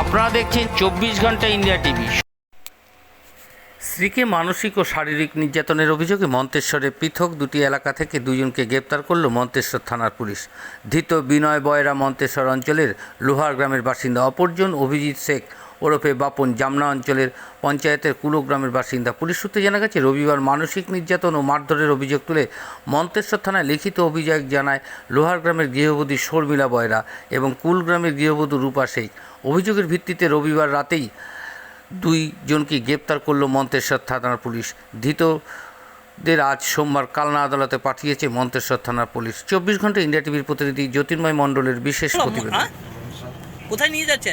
আপনারা দেখছেন চব্বিশ ঘণ্টা ইন্ডিয়া টিভি। স্ত্রীকে মানসিক ও শারীরিক নির্যাতনের অভিযোগে মন্তেশ্বরে পৃথক দুটি এলাকা থেকে দুজনকে গ্রেপ্তার করল মন্তেশ্বর থানার পুলিশ। ধৃত বিনয় বয়রা মন্তেশ্বর অঞ্চলের লোহার গ্রামের বাসিন্দা অপরজন অভিজিৎ শেখ ওরফে বাপন জামনা অঞ্চলের পঞ্চায়েতের কুলো গ্রামের বাসিন্দা। পুলিশ সূত্রে জানা গেছে রবিবার মানসিক নির্যাতন ও মারধরের অভিযোগ তুলে মন্তেশ্বর থানায় লিখিত অভিযোগ জানায় লোহার গ্রামের গৃহবধূ শর্মিলা বয়রা এবং কুল গ্রামের গৃহবধূ রূপা শেখ। অভিযোগের ভিত্তিতে রবিবার রাতেই দুই জনকে গ্রেপ্তার করল মন্তেশ্বর থানার পুলিশ। ধৃতদের আজ সোমবার কালনা আদালতে পাঠিয়েছে মন্তেশ্বর থানার পুলিশ। চব্বিশ ঘণ্টা ইন্ডিয়া টিভির প্রতিনিধি জ্যোতির্ময় মণ্ডলের বিশেষ প্রতিবেদন? কোথায় নিয়ে যাচ্ছে?